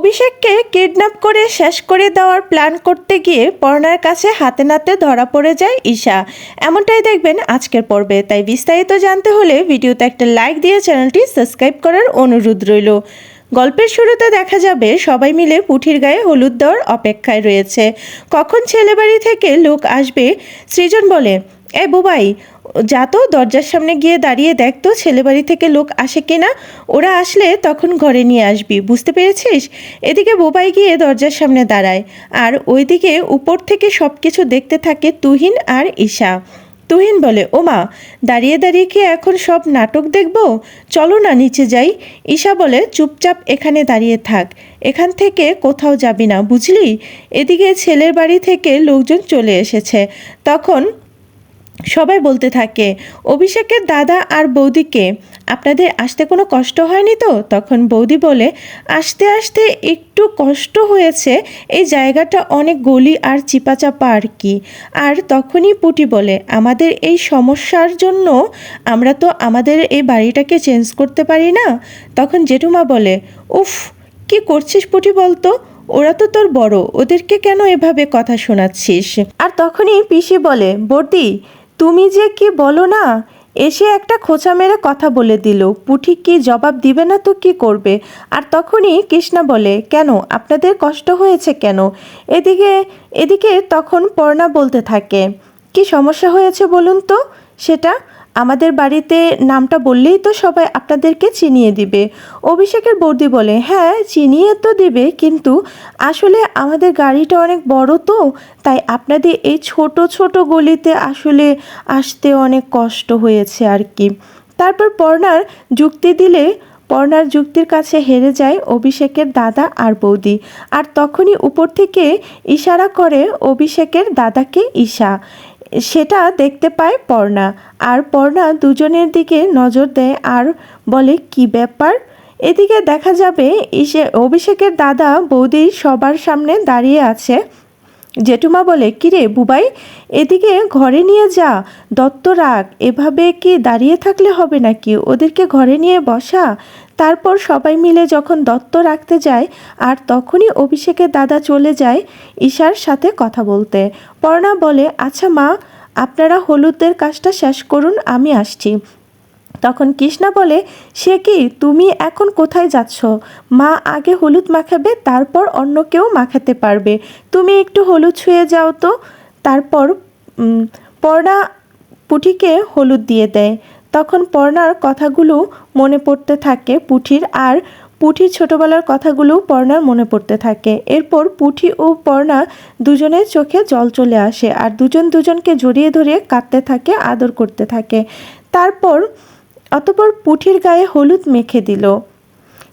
অভিষেককে kidnap করে শেষ করে দেওয়ার প্ল্যান করতে গিয়ে পর্ণার কাছে হাতে নাতে ধরা পড়ে যায় ঈশা। এমনটাই দেখবেন আজকের পর্বে। তাই বিস্তারিত জানতে হলে ভিডিওতে একটা লাইক দিয়ে চ্যানেলটি সাবস্ক্রাইব করার অনুরোধ রইল। গল্পের শুরুতে দেখা যাবে সবাই মিলে পুঠির গায়ে হলুদ দেওয়ার অপেক্ষায় রয়েছে। কখন ছেলেবাড়ি থেকে লোক আসবে? সৃজন বলে, এ বুবাই যা তো দরজার সামনে গিয়ে দাঁড়িয়ে দেখ তো ছেলে বাড়ি থেকে লোক আসে কিনা। ওরা আসলে তখন ঘরে নিয়ে আসবি, বুঝতে পেরেছিস? এদিকে বোবাই গিয়ে দরজার সামনে দাঁড়ায়, আর ওইদিকে উপর থেকে সব কিছু দেখতে থাকে তুহিন আর ঈশা। তুহিন বলে ওমা দাঁড়িয়ে দাঁড়িয়ে কি এখন সব নাটক দেখব? চলো না নিচে যাই। ঈশা বলে, চুপচাপ এখানে দাঁড়িয়ে থাক, এখান থেকে কোথাও যাবি না, বুঝলি? এদিকে ছেলের বাড়ি থেকে লোকজন চলে এসেছে। তখন সবাই বলতে থাকে, অভিষেকের দাদা আর বৌদিকে আপনাদের আসতে কোনো কষ্ট হয়নি তো? তখন বৌদি বলে, আসতে আসতে একটু কষ্ট হয়েছে, এই জায়গাটা অনেক গলি আর চিপাচাপা আর কি। আর তখনই পুটি বলে, আমাদের এই সমস্যার জন্য আমরা তো আমাদের এই বাড়িটাকে চেঞ্জ করতে পারি না? তখন জেঠুমা বলে, উফ, কি করছিস পুটি বলতো? ওরা তো তোর বড়, ওদেরকে কেন এভাবে কথা শোনাচ্ছিস? আর তখনই পিসি বলে, বর্দি তুমি যে কি বলো না? এসে একটা খোঁচা মেরে কথা বলে দিল। পুঠি কি জবাব দিবে না তো কি করবে? আর তখনই কৃষ্ণা বলে, কেন? আপনাদের কষ্ট হয়েছে কেন? এদিকে এদিকে তখন পর্ণা বলতে থাকে, কি সমস্যা হয়েছে বলুন তো? সেটা আমাদের বাড়িতে নামটা বললেই তো সবাই আপনাদেরকে চিনিয়ে দিবে। অভিষেকের বর্দি বলে হ্যাঁ চিনিয়ে তো দিবে, কিন্তু আসলে আমাদের গাড়িটা অনেক বড় তো, তাই আপনাদের এই ছোট ছোট গলিতে আসলে আসতে অনেক কষ্ট হয়েছে আর কি। তারপর পর্ণার যুক্তি দিলে, পর্ণার যুক্তির কাছে হেরে যায় অভিষেকের দাদা আর বৌদি। আর তখনই উপর থেকে ইশারা করে অভিষেকের দাদাকে ঈশা। সেটা দেখতে পায় পর্ণা। আর পর্ণা দুজনের দিকে নজর দেয় আর বলে, কি ব্যাপার? এদিকে দেখা যাবে ইসে, অভিষেকের দাদা বৌদি সবার সামনে দাঁড়িয়ে আছে। জেঠুমা বলে, কিরে বুবাই, এদিকে ঘরে নিয়ে যা, দত্ত রাখ এভাবে কি দাঁড়িয়ে থাকলে হবে নাকি? ওদেরকে ঘরে নিয়ে বসা। তারপর সবাই মিলে যখন দত্ত রাখতে যায়, আর তখনই অভিষেকের দাদা চলে যায় ঈশার সাথে কথা বলতে। পর্ণা বলে আচ্ছা মা, আপনারা হলুদের কাজটা শেষ করুন, আমি আসছি। তখন কৃষ্ণা বলে, সে কি, তুমি এখন কোথায় যাচ্ছ? মা আগে হলুদ মাখাবে, তারপর অন্য কেউ মাখাতে পারবে। তুমি একটু হলুদ ছুঁয়ে যাও তো। তারপর পর্ণা পুঠিকে হলুদ দিয়ে দেয়। তখন পর্ণার কথাগুলো মনে পড়তে থাকে পুঠির, আর পুঠির ছোটবেলার কথাগুলো পর্ণার মনে পড়তে থাকে। এরপর পুঠি ও পর্ণা দুজনের চোখে জল চলে আসে, আর দুজন দুজনকে জড়িয়ে ধরে কাঁদতে থাকে, আদর করতে থাকে। তারপর অতপর পুঠির গায়ে হলুদ মেখে দিল।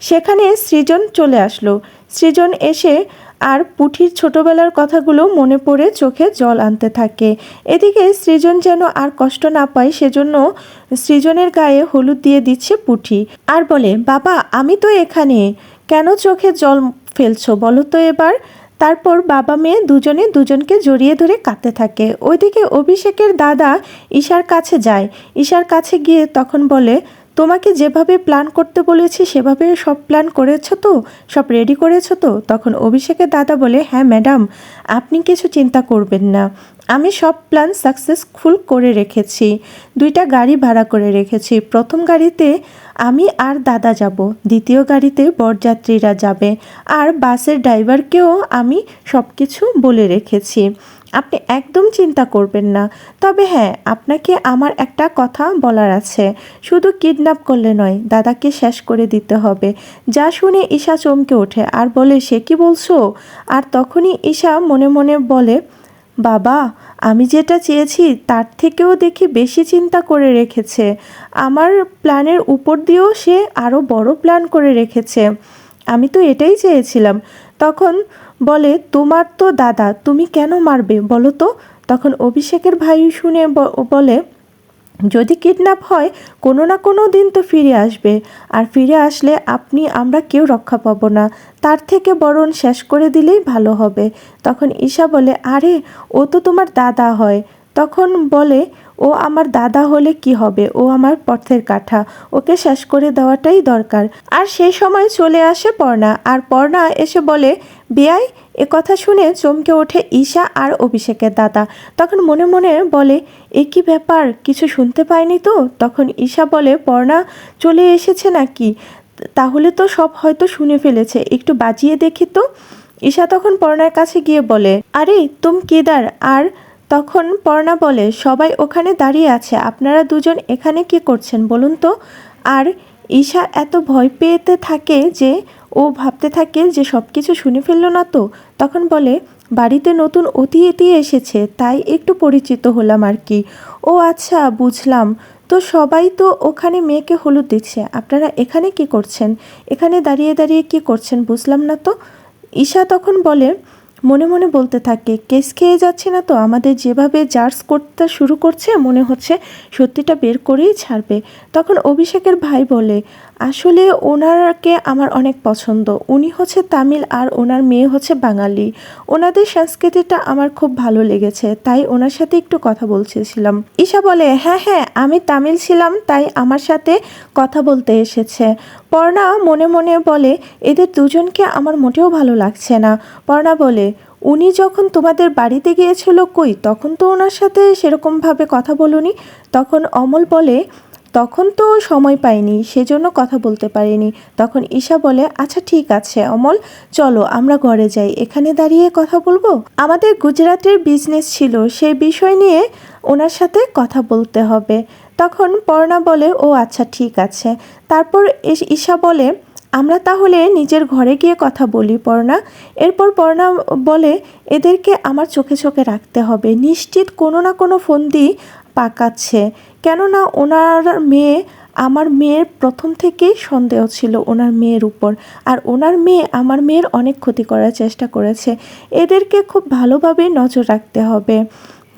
সেখানে সৃজন চলে আসলো। সৃজন এসে আর পুঠির ছোটবেলার কথাগুলো মনে পড়ে চোখে জল আনতে থাকে। এদিকে সৃজন যেন আর কষ্ট না পায়, সেজন্য সৃজনের গায়ে হলুদ দিয়ে দিচ্ছে পুঠি। আর বলে, বাবা, আমি তো এখানে। কেন চোখে জল ফেলছো? বলো তো এবার। তারপর বাবা মেয়ে দুজনে দুজনকে জড়িয়ে ধরে কাঁদতে থাকে। ওইদিকে অভিষেকের দাদা ঈশার কাছে যায়। ঈশার কাছে গিয়ে তখন বলে, তোমাকে যেভাবে প্ল্যান করতে বলেছি, সেভাবে সব প্ল্যান করেছ তো? সব রেডি করেছ তো? তখন অভিষেকের দাদা বলে হ্যাঁ ম্যাডাম আপনি কিছু চিন্তা করবেন না। আমি সব প্ল্যান সাকসেসফুল করে রেখেছি। দুইটা গাড়ি ভাড়া করে রেখেছি। প্রথম গাড়িতে আমি আর দাদা যাব। দ্বিতীয় গাড়িতে বরযাত্রীরা যাবে। আর বাসের ড্রাইভারকেও আমি সব কিছু বলে রেখেছি। আপনি একদম চিন্তা করবেন না। তবে হ্যাঁ আপনাকে আমার একটা কথা বলার আছে। শুধু কিডন্যাপ করলে নয়, দাদাকে শেষ করে দিতে হবে। যা শুনে ঈশা চমকে ওঠে। আর বলে, সে কি বলছো? আর তখনই ঈশা মনে মনে বলে বাবা, আমি যেটা চেয়েছি তার থেকেও দেখি বেশি চিন্তা করে রেখেছে। আমার প্ল্যানের উপর দিয়েও সে আরও বড় প্ল্যান করে রেখেছে। আমি তো এটাই চেয়েছিলাম। তখন বলে, তোমার তো দাদা, তুমি কেন মারবে বলো তো? তখন অভিষেকের ভাই শুনে বলে যদি কিডন্যাপ হয়, কোনো না কোনো দিন তো ফিরে আসবে। আর ফিরে আসলে আপনি, আমরা কেউ রক্ষা পাবো না। তার থেকে বরং শেষ করে দিলেই ভালো হবে। তখন ঈশা বলে, আরে, ও তো তোমার দাদা হয়। তখন বলে, ও আমার দাদা হলে কি হবে? ও আমার পথের কাঠা। ওকে শেষ করে দেওয়াটাই দরকার। আর সেই সময় চলে আসে পর্ণা। আর পর্ণা এসে বলে বিয়াই এ কথা শুনে চমকে ওঠে ঈশা আর অভিষেকের দাদা। তখন মনে মনে বলে, এ কি ব্যাপার? কিছু শুনতে পায়নি তো? তখন ঈশা বলে, পর্ণা, চলে এসেছে নাকি? তাহলে তো সব হয়তো শুনে ফেলেছে। একটু বাজিয়ে দেখি তো। ঈশা তখন পর্ণার কাছে গিয়ে বলে, আরে, তুম কেদার? আর? তখন পর্ণা বলে, সবাই ওখানে দাঁড়িয়ে আছে। আপনারা দুজন এখানে কি করছেন বলুন তো? আর ঈশা এত ভয় পেতে থাকে যে, ও ভাবতে থাকে যে সব কিছু শুনে ফেলল না তো। তখন বলে, বাড়িতে নতুন অতিথি এসেছে, তাই একটু পরিচিত হলাম আর কি। ও আচ্ছা বুঝলাম। তো সবাই তো ওখানে মেয়েকে হলুদ দিচ্ছে, আপনারা এখানে কি করছেন? এখানে দাঁড়িয়ে দাঁড়িয়ে কি করছেন বুঝলাম না তো? ঈশা তখন বলে মনে মনে বলতে থাকে, কেস খেয়ে যাচ্ছে না তো? আমাদের যেভাবে জার্জ করতে শুরু করছে, মনে হচ্ছে সত্যিটা বের করেই ছাড়বে। তখন অভিষেকের ভাই বলে আসলে ওনারকে আমার অনেক পছন্দ। উনি হচ্ছে তামিল আর ওনার মেয়ে হচ্ছে বাঙালি। ওনাদের সংস্কৃতিটা আমার খুব ভালো লেগেছে, তাই ওনার সাথে একটু কথা বলছিলাম। ঈশা বলে হ্যাঁ হ্যাঁ আমি তামিল ছিলাম, তাই আমার সাথে কথা বলতে এসেছে। পর্ণা মনে মনে বলে, এদের দুজনকে আমার মোটেও ভালো লাগছে না। পর্ণা বলে, উনি যখন তোমাদের বাড়িতে গিয়েছিল কই, তখন তো ওনার সাথে সেরকমভাবে কথা বলুনি? তখন অমল বলে তখন তো সময় পাইনি, সেজন্য কথা বলতে পারিনি। তখন ঈশা বলে আচ্ছা ঠিক আছে, অমল, চলো, আমরা ঘরে যাই। এখানে দাঁড়িয়ে কথা বলব? আমাদের গুজরাটের বিজনেস ছিল সেই বিষয় নিয়ে ওনার সাথে কথা বলতে হবে। তখন পর্ণা বলে, ও আচ্ছা ঠিক আছে। তারপর ঈশা বলে, আমরা তাহলে নিজের ঘরে গিয়ে কথা বলি, পর্ণা। এরপর পর্ণা বলে, এদেরকে আমার চোখে চোখে রাখতে হবে। নিশ্চিত কোনো না কোনো ফোন ফন্দি পাকাচ্ছে। কেননা ওনার মেয়ে, আমার মেয়ের প্রথম থেকেই সন্দেহ ছিল ওনার মেয়ের উপর। আর ওনার মেয়ে আমার মেয়ের অনেক ক্ষতি করার চেষ্টা করেছে। এদেরকে খুব ভালোভাবে নজর রাখতে হবে।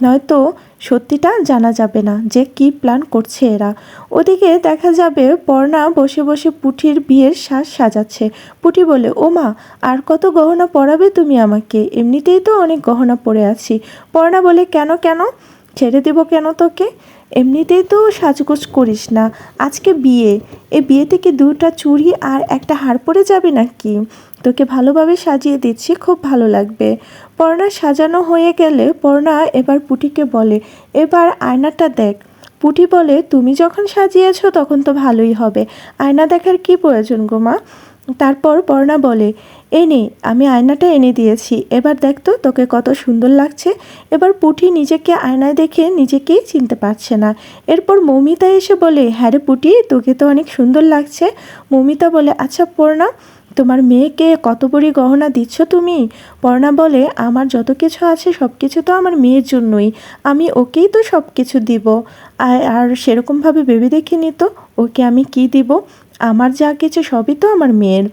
নয়তো সত্যিটা জানা যাবে না যে কি প্ল্যান করছে এরা। ওদিকে দেখা যাবে পর্ণা বসে বসে পুঠির বিয়ের সাজ সাজাচ্ছে। পুঠি বলে, ও মা, আর কত গহনা পরাবে তুমি আমাকে? এমনিতেই তো অনেক গহনা পরে আছি। পর্ণা বলে, কেন কেন? ছেড়ে দেবো কেন তোকে? এমনিতেই তো সাজগোজ করিস না। আজকে বিয়ে। এ বিয়েতে কি দুটা চুড়ি আর একটা হার পরে যাবে নাকি? তোকে ভালোভাবে সাজিয়ে দিচ্ছি, খুব ভালো লাগবে। পর্ণা সাজানো হয়ে গেলে পর্ণা এবার পুটিকে বলে, এবার আয়নাটা দেখ। পুটি বলে, তুমি যখন সাজিয়েছো তখন তো ভালোই হবে। আয়না দেখার কি প্রয়োজন গো মা? তারপর পর্ণা বলে এই আমি আয়নাটা এনে দিয়েছি। এবার দেখ তো তোকে কত সুন্দর লাগছে। এবার পুটি নিজেকে আয়নায় দেখে নিজেকেই চিনতে পারছে না। এরপর মৌমিতা এসে বলে হ্যাঁ রে পুটি তোকে তো অনেক সুন্দর লাগছে। মৌমিতা বলে আচ্ছা পর্ণা তোমার মেয়েকে কত বড়ি গহনা দিচ্ছ তুমি? পর্ণা বলে, আমার যত কিছু আছে সব কিছু তো আমার মেয়ের জন্যই। আমি ওকেই তো সব কিছু দিব। আর সেরকমভাবে ভেবে দেখিনি তো, ওকে আমি কি দিব? আমার যা কিছু সবই তো আমার মেয়ের।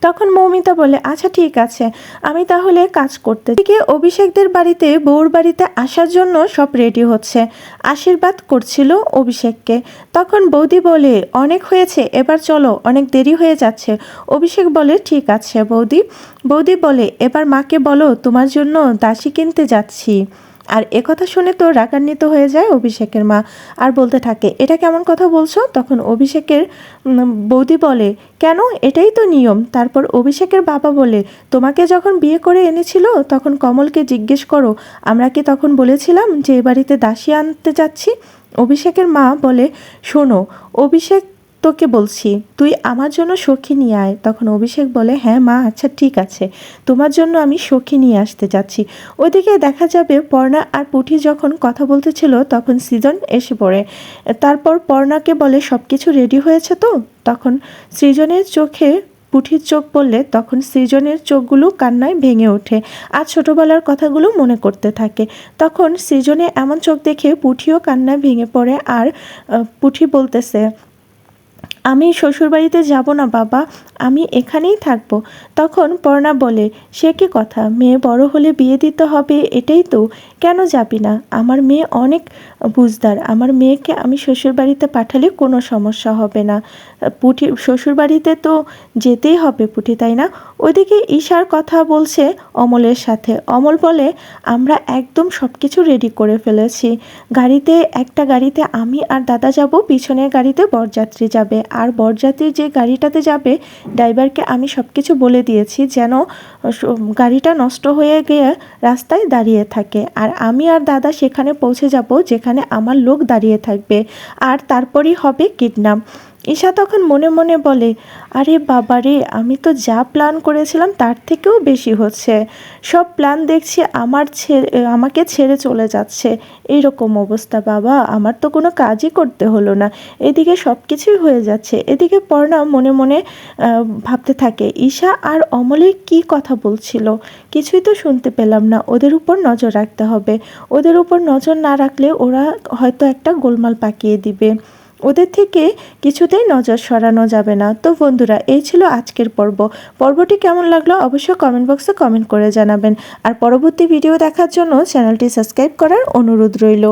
তখন মৌমিতা বলে আচ্ছা ঠিক আছে। আমি তাহলে কাজ করতে দিকে অভিষেকদের বাড়িতে, বউর বাড়িতে আসার জন্য সব রেডি হচ্ছে। আশীর্বাদ করছিল অভিষেককে। তখন বৌদি বলে, অনেক হয়েছে, এবার চলো, অনেক দেরি হয়ে যাচ্ছে। অভিষেক বলে, ঠিক আছে বৌদি। বৌদি বলে, এবার মাকে বলো, তোমার জন্য দাসী কিনতে যাচ্ছি। আর একথা শুনে তো রাগান্বিত হয়ে যায় অভিষেকের মা আর বলতে থাকে, এটা কেমন কথা বলছো? তখন অভিষেকের বৌদি বলে, কেন? এটাই তো নিয়ম। তারপর অভিষেকের বাবা বলে, তোমাকে যখন বিয়ে করে এনেছিল, তখন কমলকে জিজ্ঞেস করো, আমরা কি তখন বলেছিলাম যে এ বাড়িতে দাসী আনতে যাচ্ছি? অভিষেকের মা বলে, শোনো, অভিষেক তোকে বলছি, তুই আমার জন্য সখী নিয়ে আয়। তখন অভিষেক বলে হ্যাঁ মা আচ্ছা ঠিক আছে। তোমার জন্য আমি সখী নিয়ে আসতে যাচ্ছি। ওইদিকে দেখা যাবে পর্ণা আর পুঠি যখন কথা বলতেছিল, তখন সৃজন এসে পড়ে। তারপর পর্ণাকে বলে সব কিছু রেডি হয়েছে তো? তখন সৃজনের চোখে, পুঠির চোখ পড়লে তখন সৃজনের চোখগুলো কান্নায় ভেঙে ওঠে আর ছোটবেলার কথাগুলো মনে করতে থাকে। তখন সৃজনে এমন চোখ দেখে পুঠিও কান্নায় ভেঙে পড়ে আর পুঠি বলতেছে আমি শ্বশুরবাড়িতে যাব না, বাবা। আমি এখানেই থাকব। তখন পর্ণা বলে, সে কি কথা? মেয়ে বড় হলে বিয়ে দিতে হবে, এটাই তো। কেন যাবি না? আমার মেয়ে অনেক বুঝদার। আমার মেয়েকে আমি শ্বশুরবাড়িতে পাঠালে কোনো সমস্যা হবে না। পুঠি, শ্বশুরবাড়িতে তো যেতেই হবে পুঠি, তাই না? ওইদিকে ঈশার কথা বলছে অমলের সাথে। অমল বলে, আমরা একদম সব কিছু রেডি করে ফেলেছি। গাড়িতে, একটা গাড়িতে আমি আর দাদা যাব, পিছনের গাড়িতে বরযাত্রী যাবে। আর বরযাত্রী যে গাড়িটাতে যাবে, ড্রাইভারকে আমি সব কিছু বলে দিয়েছি যেন গাড়িটা নষ্ট হয়ে গিয়ে রাস্তায় দাঁড়িয়ে থাকে। আর আমি আর দাদা সেখানে পৌঁছে যাব, যেখানে আমার লোক দাঁড়িয়ে থাকবে। আর তারপরই হবে কিডন্যাপ। ঈশা তখন মনে মনে বলে, আরে বাবা রে আমি তো যা প্ল্যান করেছিলাম তার থেকেও বেশি হচ্ছে। সব প্ল্যান দেখছি আমার ছেড়ে আমাকে ছেড়ে চলে যাচ্ছে। এইরকম অবস্থা, বাবা, আমার তো কোনো কাজই করতে হলো না। এদিকে সব কিছুই হয়ে যাচ্ছে। এদিকে পর্ণা মনে মনে ভাবতে থাকে, ঈশা আর অমলে কি কথা বলছিল? কিছুই তো শুনতে পেলাম না। ওদের উপর নজর রাখতে হবে। ওদের উপর নজর না রাখলে ওরা হয়তো একটা গোলমাল পাকিয়ে দিবে। ওদের থেকে কিছুতেই নজর সরানো যাবে না। তো বন্ধুরা, এই ছিল আজকের পর্ব। পর্বটি কেমন লাগল অবশ্যই কমেন্ট বক্সে কমেন্ট করে জানাবেন। আর পরবর্তী ভিডিও দেখার জন্য চ্যানেলটি সাবস্ক্রাইব করার অনুরোধ রইল।